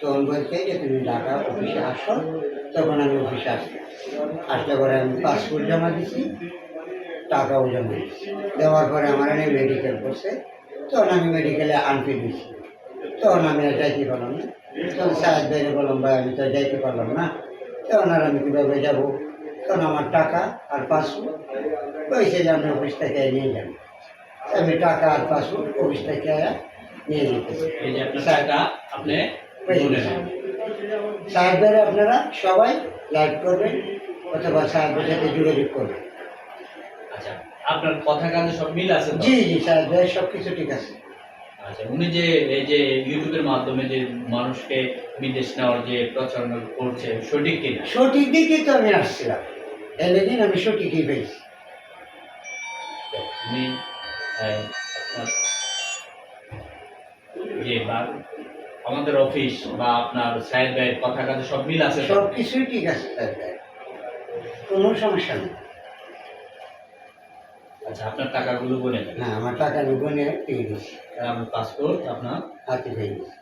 তখন বলছে যে তুমি ঢাকা অফিসে আসো, তখন আমি অফিসে আসি আসলে পরে আমি পাসপোর্ট জমা দিছি, টাকাও জমা দিছি। দেওয়ার পরে আমার এনে মেডিকেল করছে, তখন আমি মেডিকেলে আনতে দিছি তখন আমি আর যাইতে পারলাম না। তখন সাহেব বেড়ে বললাম, ভাই, আমি তো যাইতে পারলাম না। তখন আর আমি কীভাবে যাব? তখন আমার টাকা আর পাসপোর্ট কইছে যে আমি অফিস থেকে নিয়ে যান আমি টাকা আর পাসপোর্ট অফিস থেকে নিয়ে যেতেছি। টাকা আপনি। সাহেবদের আপনারা সবাই লাইক করবেন অথবা সাথে যোগাযোগ করবেন। আচ্ছা আপনার কথা কাজে সব মিল আছে জি জি সাহেবদের সব কিছু ঠিক আছে। আচ্ছা উনি যে এই যে ইউটিউবের মাধ্যমে যে মানুষকে বিদেশ নেওয়ার যে প্রচারণা করছে সঠিক কিনা? সঠিক দিকেই তো আমি আসছিলাম। এলেদিন আমি সঠিকই পেয়েছি। উনি যে বা আমাদের অফিস বা আপনার সাহেব ভাইয়ের কথা কাজে সব মিল আছে তো? সব কিছুই ঠিক আছে কোন কোনো সমস্যা নেই। আচ্ছা আপনার টাকাগুলো বলে না আমার টাকা বলে গুনে পেয়ে গেছি আমার পাসপোর্ট আপনার? হাতে পেয়ে গেছি